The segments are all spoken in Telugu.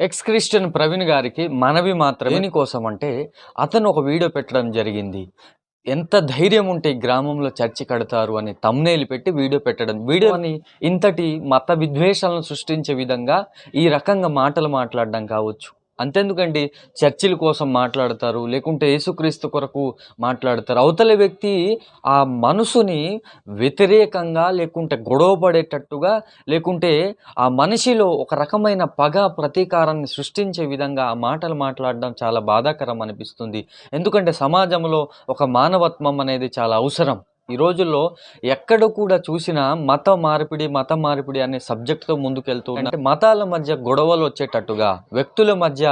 ఎక్స్ క్రిస్టియన్ ప్రవీణ్ గారికి మనవి మాత్రమే కోసం అంటే అతను ఒక వీడియో పెట్టడం జరిగింది. ఎంత ధైర్యం ఉంటే గ్రామంలో చర్చి కడతారు అని తమ్నేలు పెట్టి వీడియో పెట్టడం. వీడియోని ఇంతటి మత విద్వేషాలను సృష్టించే విధంగా ఈ రకంగా మాటలు మాట్లాడడం కావచ్చు. అంతెందుకండి? చర్చిల కోసం మాట్లాడతారు లేకుంటే యేసుక్రీస్తు కొరకు మాట్లాడతారు. అవతల వ్యక్తి ఆ మనసుని వ్యతిరేకంగా లేకుంటే గొడవ పడేటట్టుగా లేకుంటే ఆ మనిషిలో ఒక రకమైన పగ ప్రతీకారాన్ని సృష్టించే విధంగా ఆ మాటలు మాట్లాడడం చాలా బాధాకరం అనిపిస్తుంది. ఎందుకంటే సమాజంలో ఒక మానవత్వం అనేది చాలా అవసరం. ఈ రోజుల్లో ఎక్కడ కూడా చూసినా మత మార్పిడి మత మార్పిడి అనే సబ్జెక్ట్తో ముందుకెళ్తూ అంటే మతాల మధ్య గొడవలు వచ్చేటట్టుగా వ్యక్తుల మధ్య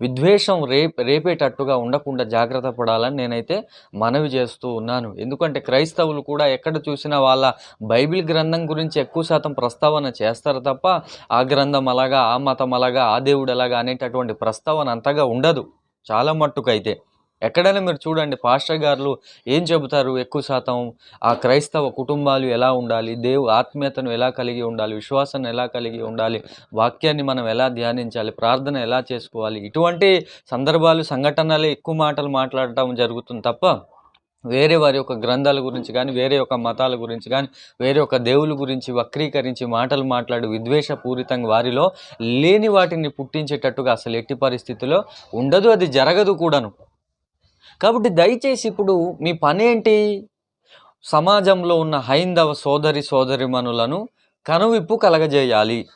విద్వేషం రే రేపేటట్టుగా ఉండకుండా జాగ్రత్త పడాలని నేనైతే మనవి చేస్తూ ఉన్నాను. ఎందుకంటే క్రైస్తవులు కూడా ఎక్కడ చూసినా వాళ్ళ బైబిల్ గ్రంథం గురించి ఎక్కువ శాతం ప్రస్తావన చేస్తారు తప్ప ఆ గ్రంథం అలాగా ఆ మతం అలాగా ఆ దేవుడు అలాగా అనేటటువంటి ప్రస్తావన అంతగా ఉండదు. చాలా మట్టుకైతే. ఎక్కడైనా మీరు చూడండి పాస్టర్ గారు ఏం చెబుతారు? ఎక్కువ శాతం ఆ క్రైస్తవ కుటుంబాలు ఎలా ఉండాలి? దేవు ఆత్మీయతను ఎలా కలిగి ఉండాలి? విశ్వాసాన్ని ఎలా కలిగి ఉండాలి? వాక్యాన్ని మనం ఎలా ధ్యానించాలి? ప్రార్థన ఎలా చేసుకోవాలి? ఇటువంటి సందర్భాలు సంఘటనలే ఎక్కువ మాటలు మాట్లాడటం జరుగుతుంది తప్ప వేరే వారి యొక్క గ్రంథాల గురించి కానీ వేరే యొక్క మతాల గురించి కానీ వేరే యొక్క దేవుల గురించి వక్రీకరించి మాటలు మాట్లాడి విద్వేషపూరితంగా వారిలో లేని వాటిని పుట్టించేటట్టుగా అసలు ఎట్టి పరిస్థితిలో ఉండదు అది జరగదు కూడాను. కాబట్టి దయచేసి ఇప్పుడు మీ పని ఏంటి? సమాజంలో ఉన్న హైందవ సోదరి సోదరిమణులను కనువిప్పు కలగజేయాలి.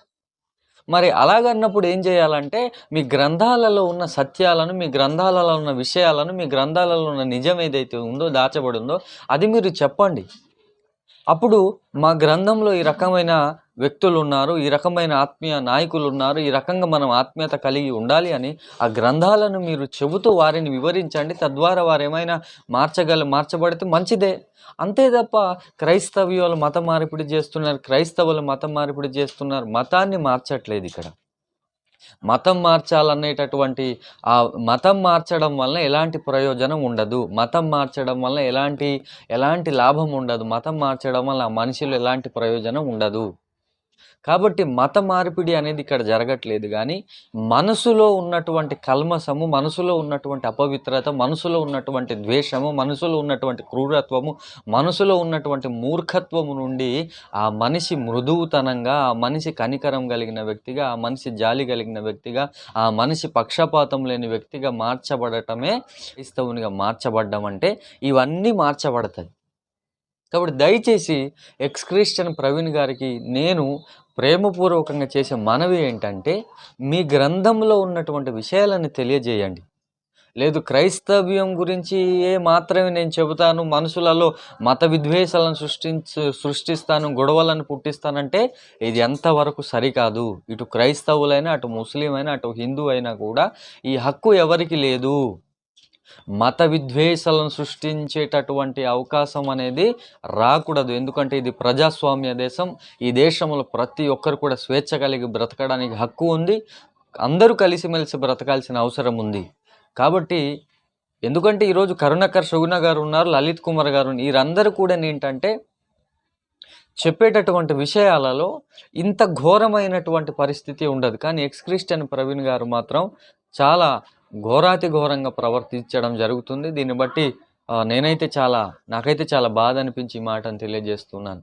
మరి అలాగన్నప్పుడు ఏం చేయాలంటే మీ గ్రంథాలలో ఉన్న సత్యాలను మీ గ్రంథాలలో ఉన్న విషయాలను మీ గ్రంథాలలో ఉన్న నిజం ఏదైతే ఉందో దాచబడి ఉందో అది మీరు చెప్పండి. అప్పుడు మా గ్రంథంలో ఈ రకమైన వ్యక్తులు ఉన్నారు ఈ రకమైన ఆత్మీయ నాయకులు ఉన్నారు ఈ రకంగా మనం ఆత్మీయత కలిగి ఉండాలి అని ఆ గ్రంథాలను మీరు చెబుతూ వారిని వివరించండి. తద్వారా వారు ఏమైనా మార్చగల మార్చబడితే మంచిదే. అంతే తప్ప క్రైస్తవ్యులు మత మార్పిడి చేస్తున్నారు క్రైస్తవులు మత మార్పిడి చేస్తున్నారు మతాన్ని మార్చట్లేదు ఇక్కడ. మతం మార్చాలనేటటువంటి ఆ మతం మార్చడం వలన ఎలాంటి ప్రయోజనం ఉండదు. మతం మార్చడం వలన ఎలాంటి ఎలాంటి లాభం ఉండదు. మతం మార్చడం వల్ల ఆ మనిషిలో ఎలాంటి ప్రయోజనం ఉండదు. కాబట్టి మత మార్పిడి అనేది ఇక్కడ జరగట్లేదు. కానీ మనసులో ఉన్నటువంటి కల్మసము మనసులో ఉన్నటువంటి అపవిత్రత మనసులో ఉన్నటువంటి ద్వేషము మనసులో ఉన్నటువంటి క్రూరత్వము మనసులో ఉన్నటువంటి మూర్ఖత్వము నుండి ఆ మనిషి మృదువుతనంగా ఆ మనిషి కనికరం కలిగిన వ్యక్తిగా ఆ మనిషి జాలి కలిగిన వ్యక్తిగా ఆ మనిషి పక్షపాతం లేని వ్యక్తిగా మార్చబడటమే క్రైస్తవునిగా మార్చబడ్డం అంటే ఇవన్నీ మార్చబడతాయి. కాబట్టి దయచేసి ఎక్స్ క్రిస్టియన్ ప్రవీణ్ గారికి నేను ప్రేమపూర్వకంగా చేసే మనవి ఏంటంటే మీ గ్రంథంలో ఉన్నటువంటి విషయాలను తెలియజేయండి. లేదు క్రైస్తవ్యం గురించి ఏ మాత్రమే నేను చెబుతాను మనుషులలో మత విద్వేషాలను సృష్టించు సృష్టిస్తాను గొడవలను పుట్టిస్తానంటే ఇది ఎంతవరకు సరికాదు. ఇటు క్రైస్తవులైనా అటు ముస్లిం అయినా అటు హిందూ అయినా కూడా ఈ హక్కు ఎవరికి లేదు. మత విద్వేషాలను సృష్టించేటటువంటి అవకాశం అనేది రాకూడదు. ఎందుకంటే ఇది ప్రజాస్వామ్య దేశం. ఈ దేశంలో ప్రతి ఒక్కరు కూడా స్వేచ్ఛ కలిగి బ్రతకడానికి హక్కు ఉంది. అందరూ కలిసిమెలిసి బ్రతకాల్సిన అవసరం ఉంది. కాబట్టి ఎందుకంటే ఈరోజు కరుణాకర్ సుగుణ గారు ఉన్నారు లలిత్ కుమార్ గారు వీరందరూ కూడా ఏంటంటే చెప్పేటటువంటి విషయాలలో ఇంత ఘోరమైనటువంటి పరిస్థితి ఉండదు. కానీ ఎక్స్ క్రిస్టియన్ ప్రవీణ్ గారు మాత్రం చాలా ఘోరాతి ఘోరంగా ప్రవర్తించడం జరుగుతుంది. దీన్ని బట్టి నేనైతే చాలా నాకైతే చాలా బాధ అనిపించి ఈ మాటను తెలియజేస్తున్నాను.